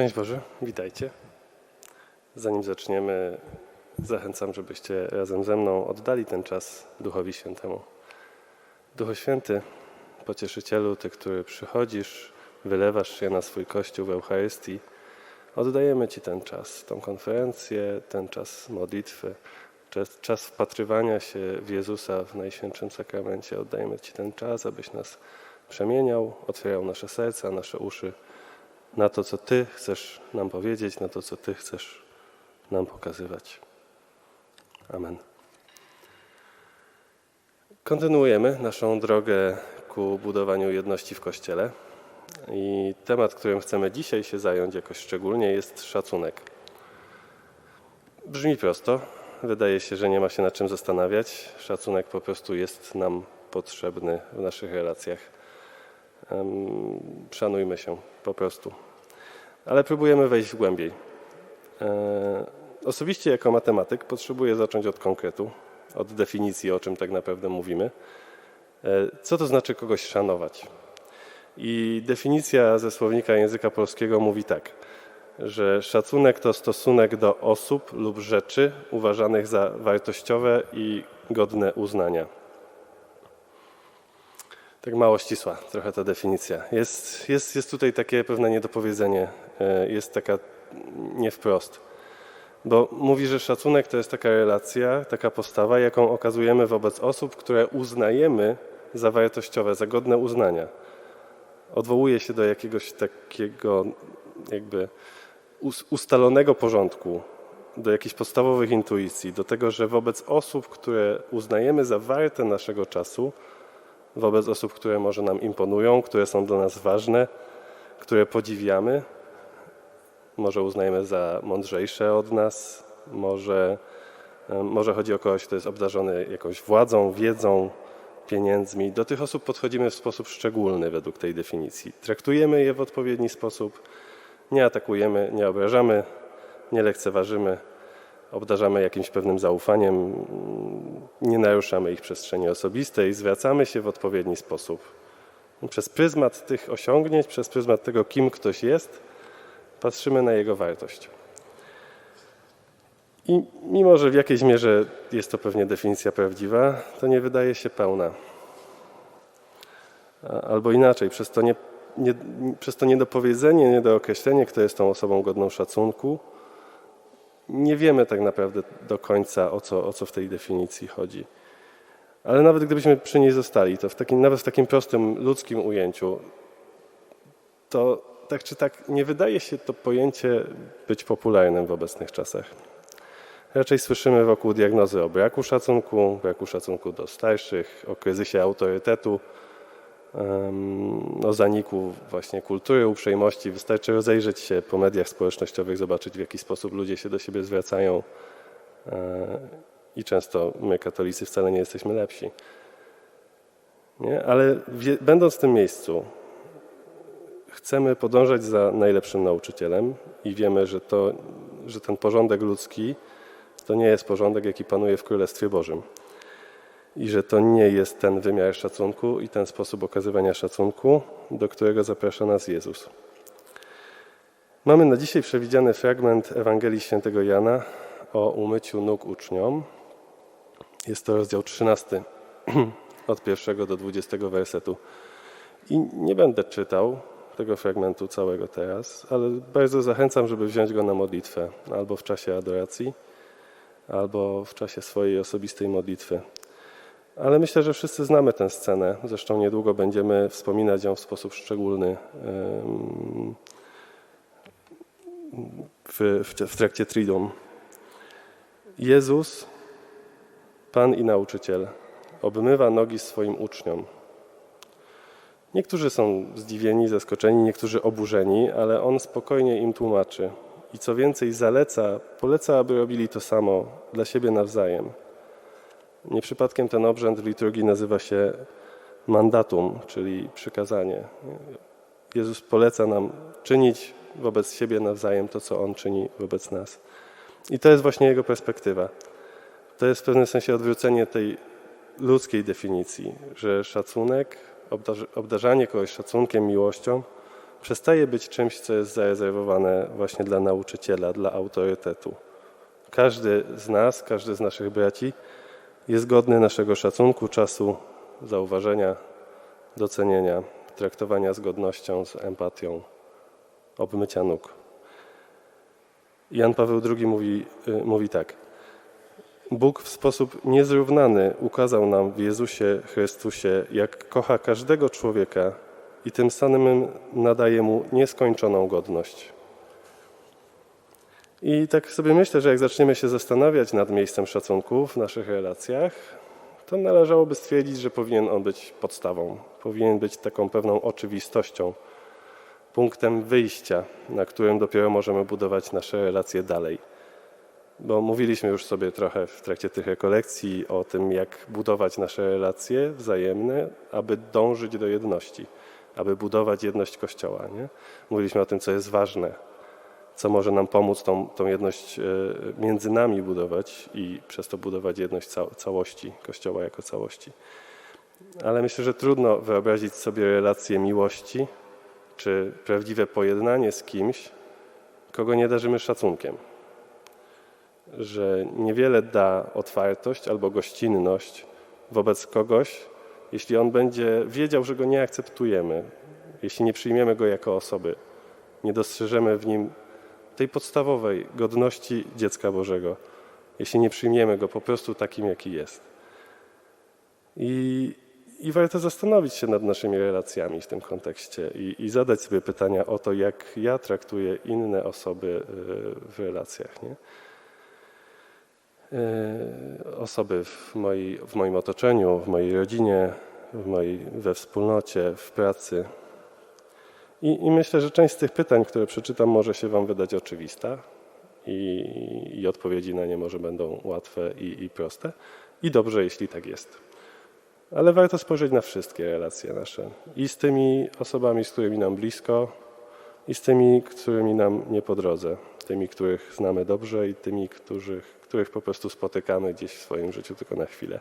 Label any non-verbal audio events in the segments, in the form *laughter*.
Szczęść Boże, witajcie. Zanim zaczniemy, zachęcam, żebyście razem ze mną oddali ten czas Duchowi Świętemu. Duchu Święty, pocieszycielu, Ty, który przychodzisz, wylewasz się na swój Kościół w Eucharystii, oddajemy Ci ten czas, tą konferencję, ten czas modlitwy, czas, czas wpatrywania się w Jezusa w Najświętszym Sakramencie. Oddajemy Ci ten czas, abyś nas przemieniał, otwierał nasze serca, nasze uszy na to, co Ty chcesz nam powiedzieć, na to, co Ty chcesz nam pokazywać. Amen. Kontynuujemy naszą drogę ku budowaniu jedności w Kościele. I temat, którym chcemy dzisiaj się zająć jakoś szczególnie, jest szacunek. Brzmi prosto. Wydaje się, że nie ma się nad czym zastanawiać. Szacunek po prostu jest nam potrzebny w naszych relacjach. Szanujmy się po prostu. Ale próbujemy wejść głębiej. E, Osobiście jako matematyk potrzebuję zacząć od konkretu, od definicji, o czym tak naprawdę mówimy. E, Co to znaczy kogoś szanować? I definicja ze słownika języka polskiego mówi tak, że szacunek to stosunek do osób lub rzeczy uważanych za wartościowe i godne uznania. Tak mało ścisła trochę ta definicja. Jest, jest, jest tutaj takie pewne niedopowiedzenie, e, jest taka nie wprost. Bo mówi, że szacunek to jest taka relacja, taka postawa, jaką okazujemy wobec osób, które uznajemy za wartościowe, za godne uznania. Odwołuje się do jakiegoś takiego jakby us- ustalonego porządku, do jakichś podstawowych intuicji, do tego, że wobec osób, które uznajemy za warte naszego czasu, wobec osób, które może nam imponują, które są dla nas ważne, które podziwiamy, może uznajemy za mądrzejsze od nas, może, może chodzi o kogoś, kto jest obdarzony jakąś władzą, wiedzą, pieniędzmi. Do tych osób podchodzimy w sposób szczególny według tej definicji. Traktujemy je w odpowiedni sposób, nie atakujemy, nie obrażamy, nie lekceważymy, obdarzamy jakimś pewnym zaufaniem, nie naruszamy ich przestrzeni osobistej, zwracamy się w odpowiedni sposób. Przez pryzmat tych osiągnięć, przez pryzmat tego, kim ktoś jest, patrzymy na jego wartość. I mimo, że w jakiejś mierze jest to pewnie definicja prawdziwa, to nie wydaje się pełna. Albo inaczej, przez to, nie, nie, przez to niedopowiedzenie, niedookreślenie, kto jest tą osobą godną szacunku, nie wiemy tak naprawdę do końca, o co, o co w tej definicji chodzi. Ale nawet gdybyśmy przy niej zostali, to w takim, nawet w takim prostym ludzkim ujęciu, to tak czy tak nie wydaje się to pojęcie być popularnym w obecnych czasach. Raczej słyszymy wokół diagnozy o braku szacunku, braku szacunku do starszych, o kryzysie autorytetu, o zaniku właśnie kultury uprzejmości. Wystarczy rozejrzeć się po mediach społecznościowych, zobaczyć w jaki sposób ludzie się do siebie zwracają. E, I często my, katolicy, wcale nie jesteśmy lepsi. Nie? Ale będąc w tym miejscu, chcemy podążać za najlepszym nauczycielem i wiemy, że, to, że ten porządek ludzki to nie jest porządek, jaki panuje w Królestwie Bożym. I że to nie jest ten wymiar szacunku i ten sposób okazywania szacunku, do którego zaprasza nas Jezus. Mamy na dzisiaj przewidziany fragment Ewangelii Świętego Jana o umyciu nóg uczniom. Jest to rozdział 13, *clears throat* od pierwszego do 20 wersetu. I nie będę czytał tego fragmentu całego teraz, ale bardzo zachęcam, żeby wziąć go na modlitwę albo w czasie adoracji, albo w czasie swojej osobistej modlitwy. Ale myślę, że wszyscy znamy tę scenę. Zresztą niedługo będziemy wspominać ją w sposób szczególny w, w, w trakcie Triduum. Jezus, Pan i Nauczyciel, obmywa nogi swoim uczniom. Niektórzy są zdziwieni, zaskoczeni, niektórzy oburzeni, ale on spokojnie im tłumaczy. I co więcej, zaleca, poleca, aby robili to samo dla siebie nawzajem. Nie przypadkiem ten obrzęd w liturgii nazywa się mandatum, czyli przykazanie. Jezus poleca nam czynić wobec siebie nawzajem to, co On czyni wobec nas. I to jest właśnie Jego perspektywa. To jest w pewnym sensie odwrócenie tej ludzkiej definicji, że szacunek, obdarz- obdarzanie kogoś szacunkiem, miłością, przestaje być czymś, co jest zarezerwowane właśnie dla nauczyciela, dla autorytetu. Każdy z nas, każdy z naszych braci jest godny naszego szacunku, czasu, zauważenia, docenienia, traktowania z godnością, z empatią, obmycia nóg. Jan Paweł II mówi, y, mówi tak. Bóg w sposób niezrównany ukazał nam w Jezusie Chrystusie, jak kocha każdego człowieka i tym samym nadaje mu nieskończoną godność. I tak sobie myślę, że jak zaczniemy się zastanawiać nad miejscem szacunku w naszych relacjach, to należałoby stwierdzić, że powinien on być podstawą, powinien być taką pewną oczywistością, punktem wyjścia, na którym dopiero możemy budować nasze relacje dalej. Bo mówiliśmy już sobie trochę w trakcie tych rekolekcji o tym, jak budować nasze relacje wzajemne, aby dążyć do jedności, aby budować jedność Kościoła. Nie? Mówiliśmy o tym, co jest ważne, co może nam pomóc tą, tą jedność e, między nami budować i przez to budować jedność ca- całości Kościoła jako całości. Ale myślę, że trudno wyobrazić sobie relacje miłości czy prawdziwe pojednanie z kimś, kogo nie darzymy szacunkiem. Że niewiele da otwartość albo gościnność wobec kogoś, jeśli on będzie wiedział, że go nie akceptujemy, jeśli nie przyjmiemy go jako osoby, nie dostrzeżemy w nim tej podstawowej godności dziecka Bożego, jeśli nie przyjmiemy go po prostu takim, jaki jest. I, i warto zastanowić się nad naszymi relacjami w tym kontekście i, i zadać sobie pytania o to, jak ja traktuję inne osoby y, w relacjach. Nie? Y, Osoby w, mojej, w moim otoczeniu, w mojej rodzinie, w mojej, we wspólnocie, w pracy. I, I myślę, że część z tych pytań, które przeczytam, może się Wam wydać oczywista i, i odpowiedzi na nie może będą łatwe i, i proste. I dobrze, jeśli tak jest. Ale warto spojrzeć na wszystkie relacje nasze. I z tymi osobami, z którymi nam blisko, i z tymi, którymi nam nie po drodze. Tymi, których znamy dobrze i tymi, których, których po prostu spotykamy gdzieś w swoim życiu tylko na chwilę.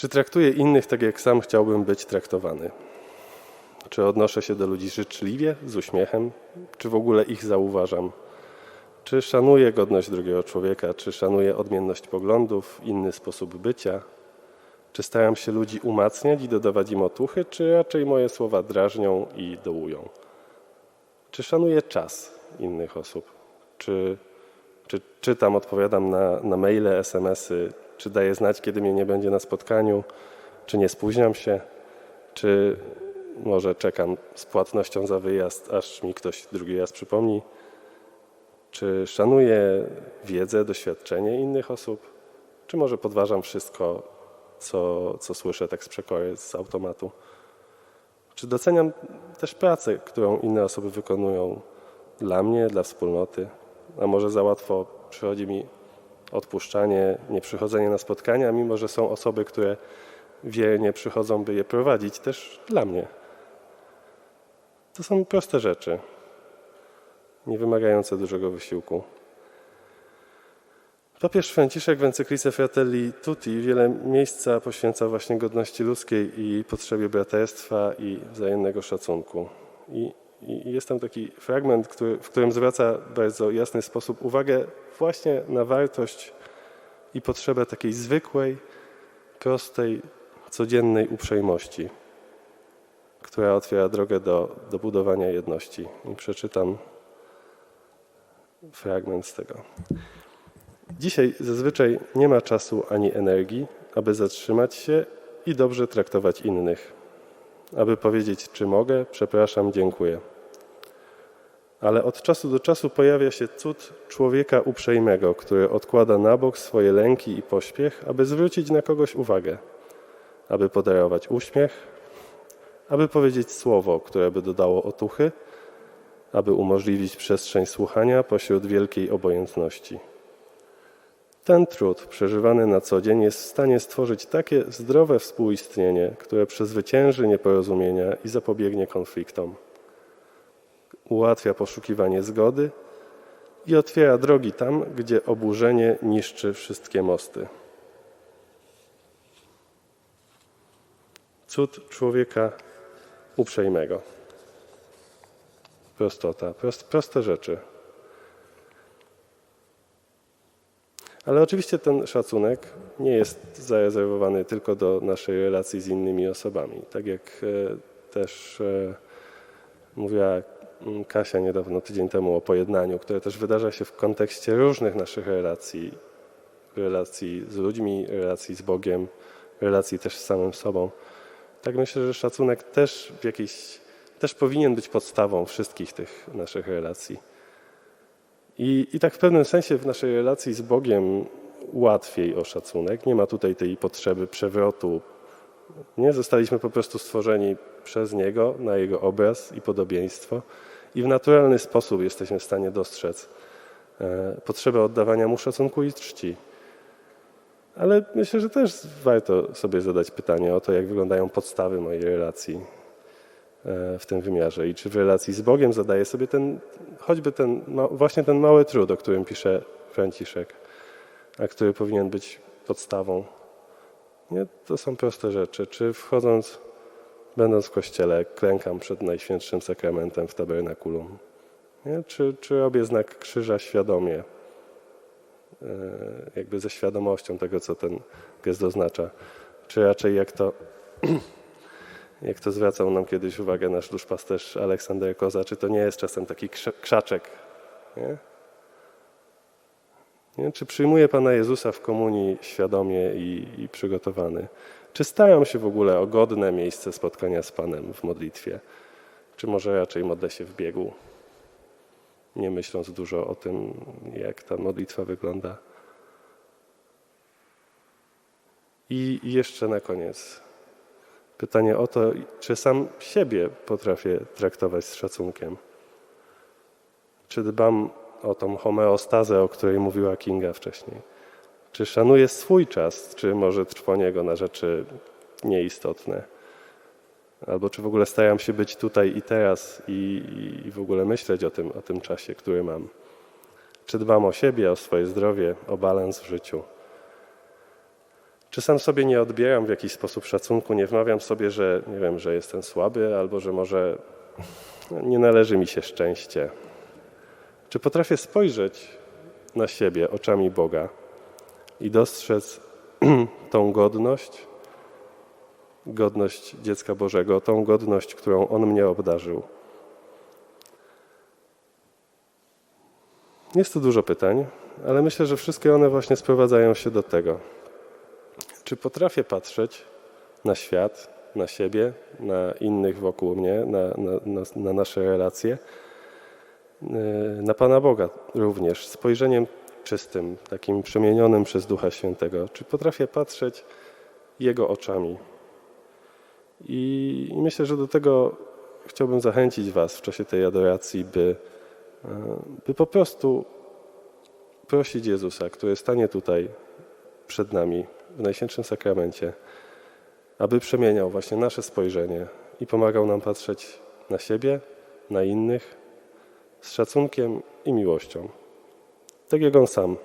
Czy traktuję innych tak, jak sam chciałbym być traktowany? Czy odnoszę się do ludzi życzliwie, z uśmiechem? Czy w ogóle ich zauważam? Czy szanuję godność drugiego człowieka? Czy szanuję odmienność poglądów, inny sposób bycia? Czy staram się ludzi umacniać i dodawać im otuchy, czy raczej moje słowa drażnią i dołują? Czy szanuję czas innych osób? Czy, czy czytam, odpowiadam na, na maile, smsy? Czy daję znać, kiedy mnie nie będzie na spotkaniu? Czy nie spóźniam się? Czy może czekam z płatnością za wyjazd, aż mi ktoś drugi raz przypomni? Czy szanuję wiedzę, doświadczenie innych osób? Czy może podważam wszystko, co, co słyszę tak z przekory, z automatu? Czy doceniam też pracę, którą inne osoby wykonują dla mnie, dla wspólnoty? A może za łatwo przychodzi mi odpuszczanie, nieprzychodzenie na spotkania, mimo że są osoby, które wiernie przychodzą, by je prowadzić też dla mnie. To są proste rzeczy, nie wymagające dużego wysiłku. Papież Franciszek w encyklice Fratelli Tutti wiele miejsca poświęca właśnie godności ludzkiej i potrzebie braterstwa i wzajemnego szacunku. I, i jest tam taki fragment, który, w którym zwraca bardzo jasny sposób uwagę właśnie na wartość i potrzebę takiej zwykłej, prostej, codziennej uprzejmości, która otwiera drogę do, do budowania jedności. I przeczytam fragment z tego. Dzisiaj zazwyczaj nie ma czasu ani energii, aby zatrzymać się i dobrze traktować innych, aby powiedzieć, czy mogę, przepraszam, dziękuję. Ale od czasu do czasu pojawia się cud człowieka uprzejmego, który odkłada na bok swoje lęki i pośpiech, aby zwrócić na kogoś uwagę, aby podarować uśmiech, aby powiedzieć słowo, które by dodało otuchy, aby umożliwić przestrzeń słuchania pośród wielkiej obojętności. Ten trud, przeżywany na co dzień, jest w stanie stworzyć takie zdrowe współistnienie, które przezwycięży nieporozumienia i zapobiegnie konfliktom. Ułatwia poszukiwanie zgody i otwiera drogi tam, gdzie oburzenie niszczy wszystkie mosty. Cud człowieka uprzejmego. Prostota, prost, proste rzeczy. Ale oczywiście ten szacunek nie jest zarezerwowany tylko do naszej relacji z innymi osobami. Tak jak e, też e, mówiła mm, Kasia niedawno, tydzień temu o pojednaniu, które też wydarza się w kontekście różnych naszych relacji. Relacji z ludźmi, relacji z Bogiem, relacji też z samym sobą. Tak myślę, że szacunek też w jakiejś, też powinien być podstawą wszystkich tych naszych relacji. I, I tak w pewnym sensie w naszej relacji z Bogiem łatwiej o szacunek. Nie ma tutaj tej potrzeby przewrotu. Nie zostaliśmy po prostu stworzeni przez Niego, na Jego obraz i podobieństwo, i w naturalny sposób jesteśmy w stanie dostrzec e, potrzebę oddawania Mu szacunku i czci. Ale myślę, że też warto sobie zadać pytanie o to, jak wyglądają podstawy mojej relacji w tym wymiarze i czy w relacji z Bogiem zadaję sobie ten, choćby ten, właśnie ten mały trud, o którym pisze Franciszek, a który powinien być podstawą. Nie, to są proste rzeczy. Czy wchodząc, będąc w kościele, klękam przed Najświętszym Sakramentem w tabernakulum? Nie? Czy, czy robię znak krzyża świadomie? e, jakby ze świadomością tego, co ten gest oznacza. Czy raczej jak to, *clears throat* jak to zwracał nam kiedyś uwagę nasz duszpasterz Aleksander Koza, czy to nie jest czasem taki krza- krzaczek? Nie? Nie? Czy przyjmuję Pana Jezusa w komunii świadomie i, i przygotowany? Czy staram się w ogóle o godne miejsce spotkania z Panem w modlitwie? Czy może raczej modlę się w biegu? nie myśląc dużo o tym, jak ta modlitwa wygląda. I jeszcze na koniec pytanie o to, czy sam siebie potrafię traktować z szacunkiem. Czy dbam o tą homeostazę, o której mówiła Kinga wcześniej? Czy szanuję swój czas, czy może trwonię go na rzeczy nieistotne? Albo czy w ogóle staram się być tutaj i teraz i, i w ogóle myśleć o tym, o tym czasie, który mam? Czy dbam o siebie, o swoje zdrowie, o balans w życiu? Czy sam sobie nie odbieram w jakiś sposób szacunku, nie wmawiam sobie, że nie wiem, że jestem słaby, albo że może nie należy mi się szczęście? Czy potrafię spojrzeć na siebie oczami Boga i dostrzec *clears throat* tą godność, godność dziecka Bożego, tą godność, którą On mnie obdarzył. Jest tu dużo pytań, ale myślę, że wszystkie one właśnie sprowadzają się do tego. Czy potrafię patrzeć na świat, na siebie, na innych wokół mnie, na, na, na, na nasze relacje, yy, na Pana Boga również, spojrzeniem czystym, takim przemienionym przez Ducha Świętego? Czy potrafię patrzeć Jego oczami? I, myślę, że do tego chciałbym zachęcić Was w czasie tej adoracji, by, e, by po prostu prosić Jezusa, który stanie tutaj przed nami w Najświętszym Sakramencie, aby przemieniał właśnie nasze spojrzenie i pomagał nam patrzeć na siebie, na innych z szacunkiem i miłością. Tak jak On sam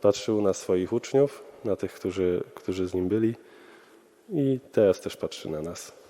patrzył na swoich uczniów, na tych, którzy, którzy z Nim byli i teraz też patrzy na nas.